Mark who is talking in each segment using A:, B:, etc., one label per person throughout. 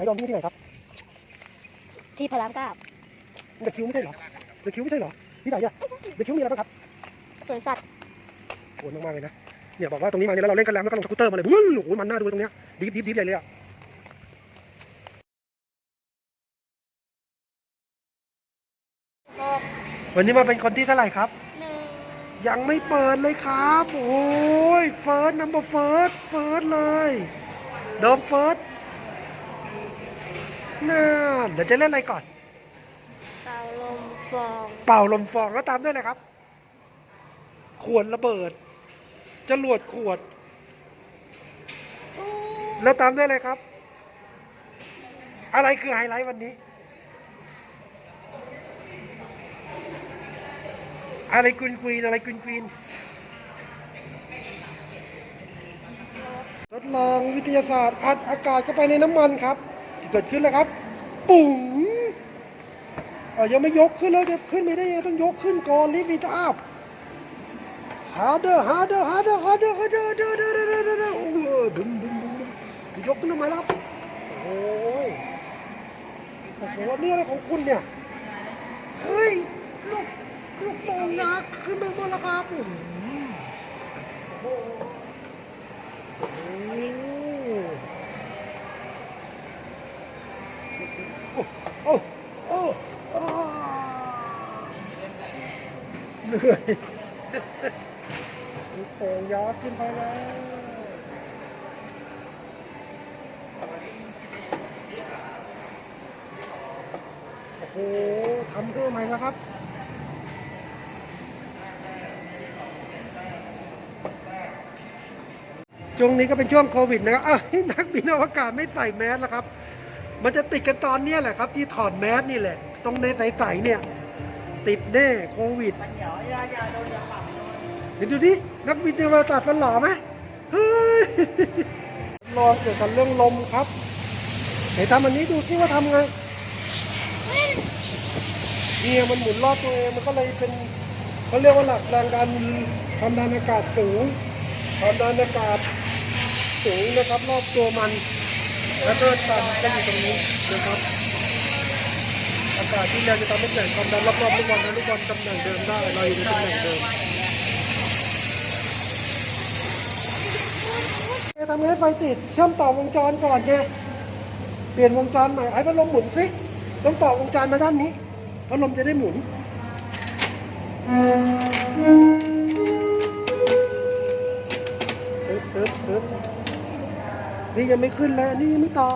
A: ไอ้ดอมที่นี่ที่ไหนครับ
B: ที่พระรามเก้า
A: เด็กคิวไม่ใช่เหรอเด็กคิวไม่ใช่เหรอที่ไหนอะเด็กคิวมีอะไรบ้างครับ
B: สวนสัตว์
A: โหดมากๆเลยนะเนี่ยบอกว่าตรงนี้มาเนี่ยแล้วเราเล่นกันแล้วแล้วก็ลงสกูตเตอร์มาเลยวุ้นโอ้โหมันน่าดูตรงเนี้ยดีฟดีฟดีฟใหญ่เลยอะ
B: หก
A: วันนี้มาเป็นคนที่เท่าไหร่ครับ
B: หนึ่ง
A: ยังไม่เปิดเลยครับ โอ้ยเฟิร์สนัมเบอร์เฟิร์สเฟิร์สเลย เดิมเฟิร์ส น่าเดี๋ยวจะเล่นอะไรก่อน
B: เป่าลมฟอง
A: เป่าลมฟองแล้วตามด้วยอะไรครับ ขวดระเบิดจรวดขวด
B: อู้
A: แล้วตามด้วยอะไรครับ อะไรคือไฮไลท์วันนี้ อะไรกรีนกรีนอะไรกรีนกรีนทดลองวิทยาศาสตร์อัดอากาศเข้าไปในน้ำมันครับที่ เกิดขึ้นแล้วครับ ปุ๋งเออยังไม่ยกขึ้นแล้วจะขึ้นไม่ได้ยังต้องยกขึ้นก่อนลิฟต์อัพ harder harder harder harder harder harder harder harder harder โอ้โหบึ้มบึ้มบึ้มบึ้มจะยกขึ้นทำไมล่ะครับโอ้ยโอ้โหนี่อะไรของคุณเนี่ยเฮ้ยลูกลูกโป่งยักษ์ขึ้นไปบนแล้วครับอืมโอ้โห โอ้โอ้โอ้เหนื่อยลูกโป่งยักษ์ขึ้นไปแล้วโอ้โหทำขึ้นมใหม่นะครับช่วงนี้ก็เป็นช่วงโควิดนะครับนักบินอวกาศไม่ใส่แมสแล้วครับ มันจะติดกันตอนเนี้ยแหละครับ ที่ถอดแมสนี่แหละ ตรงในใสๆเนี่ย ติดแน่โควิด
C: มันเดี๋ยวอย่าอย่าโดนอย่าปรับโดน
A: เห็นดูดินักบินอวกาศสลอไหมเฮ้ยลองเกี่ยวกับเรื่องลมครับไหนทำอันนี้ดูซิว่าทำไงเนี่ยมันหมุนรอบตัวเองมันก็เลยเป็นเขาเรียกว่าหลักแรงดันความดันอากาศสูงความดันอากาศสูงนะครับ รอบตัวมัน แล้วก็ต่ำก็อยู่ตรงนี้นะครับอากาศที่แรงจะทำให้เกิดความดันรอบๆลูกบอลนะลูกบอลตำแหน่งเดิมได้เราอยู่ในตำแหน่งเดิมทำให้ไฟติดเชื่อมต่อวงจรก่อนไงเปลี่ยนวงจรใหม่ให้พัดลมหมุนสิต้องต่อวงจรมาด้านนี้พัดลมจะได้หมุนตึ๊บตึ๊บตึ๊บ นี่ยังไม่ขึ้นเลยนี่ยังไม่ต่อ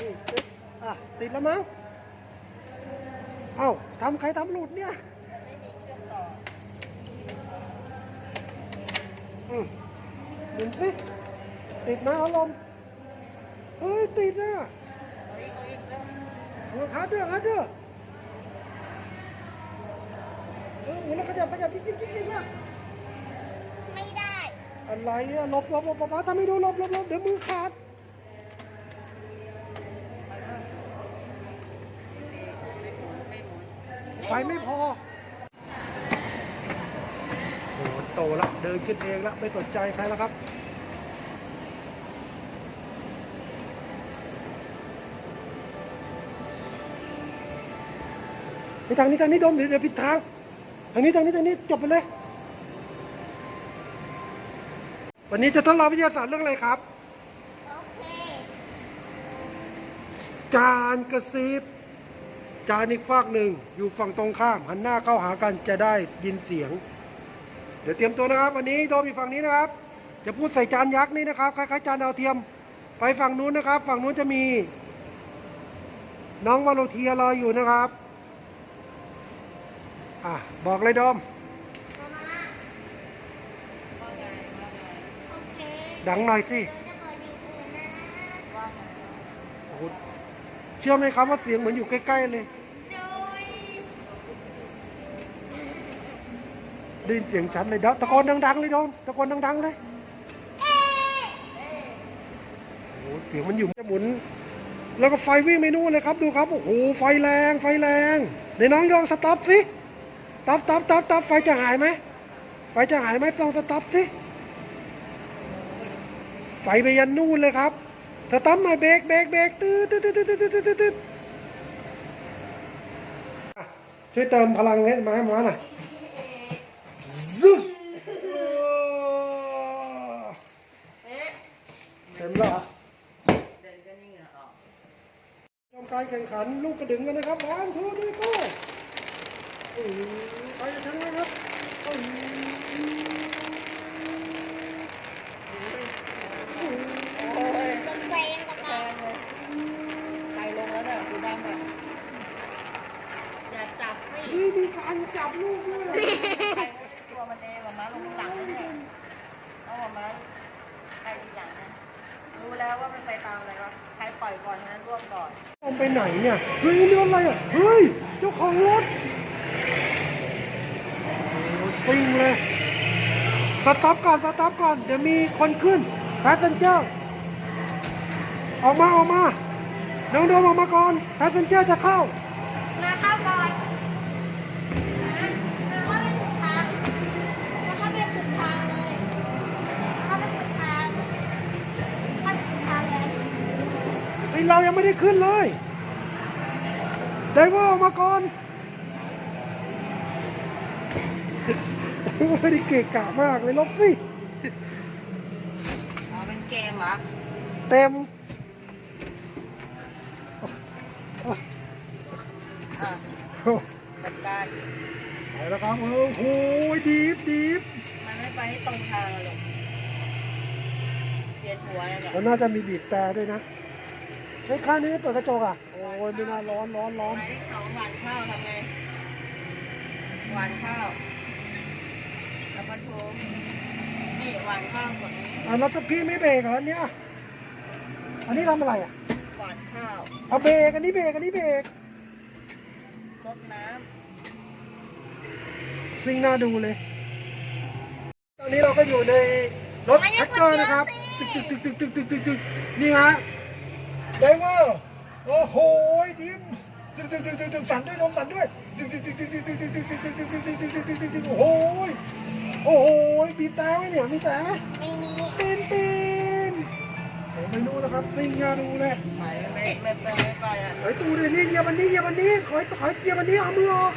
A: นี่ตึ๊บอะติดแล้วมั้งเอ้าทำใครทำหลุดเนี่ย
C: เชื่อมต่อ
A: อืมหมุนสิติดไหมพัดลมเฮ้ยติดอะ
C: เฮ้ยเฮ้ยแล้ว
A: หัวขาเด้อขาเด้อเออหมุนแล้วขยับขยับจิ๊กจิ๊กจิ๊กจิ๊กนะ
B: ไม่ได้
A: อะไรอะลบลบลบป๊าป๊าทำไม่ดูลบลบลบเดี๋ยวมือขาดไฟไม่พอโอ้โหโตแล้วเดินขึ้นเองแล้วไม่สนใจใครแล้วครับไปทางนี้ทางนี้โดมเดี๋ยวเดี๋ยวผิดทางทางนี้ทางนี้ทางนี้จบไปเลย วันนี้จะทดลองวิทยาศาสตร์เรื่องอะไรครับ
B: โอเค
A: จานกระซิบจานอีกฝากหนึ่งอยู่ฝั่งตรงข้าม หันหน้าเข้าหากันจะได้ยินเสียง เดี๋ยวเตรียมตัวนะครับ วันนี้โดมอยู่ฝั่งนี้นะครับ จะพูดใส่จานยักษ์นี่นะครับคล้ายๆจานดาวเทียม ไปฝั่งนู้นนะครับ ฝั่งนู้นจะมี น้องวาโลเทียรออยู่นะครับ อะบอกเลยโดม
B: มามาโอเค
A: ดังหน่อยสิ
B: เราจะบอกอย่างอื่นนะ
A: โอ้โหเชื่อไหมครับว่าเสียงเหมือนอยู่ใกล้ๆเลย
B: ดย
A: ได้ยินเสียงฉันเลยเดี๋ยวตะโกนดังๆเลยโดมตะโกนดังๆเลยโอ้โหเสียงมันอยู่จะหมุน แล้วก็ไฟวิ่งไปนู่นเลยครับดูครับโอ้โหไฟแรงไฟแรงในน้องลองสต็อปสิต็อปต็อปต็อปต็อปไฟจะหายไหมไฟจะหายไหมลองสต็อปสิ ไฟไปยันนู่นเลยครับสตัมหน่อยเบรกเบรกเบรกตืดตืดตืดตืดตืดตืดตืดอะช่วยเติมพลังให้มาให้หมาหน่อยซึบเต็มแล้วเหรอ
C: เดินก็นี่เหงื่อออก
A: ทำการแข่งขันลูกกระดึงกันนะครับวันทูดีโก้ไปจะชนะครับอื้อ
C: โอ้ย
B: ตกใจยังกระ
C: แพ
B: ตาง
C: เลยไปลงแล้วเนี่ยสีดำอะอย่าจับสิ
A: เฮ้ย มีการจับลูกด้วย
C: ใครไม่ได้ตัวมันเองหมาม้าลงทีหลังนะเนี่ยเอาหมาม้าไปทีหลังนะรู้แล้วว่ามันไปตามอะไรวะใครปล่อยก่อนนะร่วมก่อน
A: เอาไปไหนเนี่ย เฮ้ยนี่รถอะไรอะ เฮ้ย เจ้าของรถโอ้ยซิ่งเลย สต็อปก่อน สต็อปก่อน เดี๋ยวมีคนขึ้นแพสเซนเจอร์ออกมาออกมา น้องโดมออกมาก่อนแพสเซนเจอร์จะเข้า
B: มา เรา
A: ยังไม่ได้ขึ้นเลยไดเวอร์ออกมาก่อนไดเวอร์นี่เกะกะมากเลยลบสิ
C: อ๋อเป็นเกมเหรอ
A: เต็ม
C: อะ
A: โอ้
C: จัดการ
A: ไปแล้วครับโอ้โหดีฟดีฟ
C: มันไม่ไปให้ตรงทางอะลูกเปลี่ยนหัวเลยเนี่ย
A: แล้วน่าจะมีบีบแต่ด้วยนะ ไอ้ยข้างนี้ไม่เปิดกระจกอะ โอ้ยไม่น่าร้อนร้อนร้อน
C: หมายเลขสองหวานข้าวทำไงหวานข้าวแล้วก็โชว์นี่หวานข้าวกดนี้
A: อะแล้วถ้าพี่ไม่เบรกเหรออันเนี้ยอันนี้ทำอะไรอะ
C: หวานข้าว
A: เอาเบรกอันนี้เบรกอันนี้เบรก
C: รดน้
A: ซิ่งน่าดูเลย ตอนนี้เราก็อยู่ในรถแท็กเตอร์นะครับ ตึกตึกตึกตึกตึกตึกตึกตึกนี่ฮะ ไดเวอร์โอ้โหดิมตึกตึกตึกตึกตึกสั่นด้วยลมสั่นด้วยตึกตึกตึกตึกตึกตึกตึกตึกตึกตึกตึกตึกตึกตึกตึกตึกตึกโอ้โหโอ้โหบีบแต่ไหมเนี่ยมีแต่ไหม
B: ไม่มี
A: ปีนปีนผมไม่รู้นะครับซิ่งน่าดูเลยำ
C: ไปไม่ไม่ไปไม่ไปอะ
A: ถอยตูดินี่เหยียบอันนี้เหยียบอันนี้ถอยถอยเหยียบอันนี้เอามือออก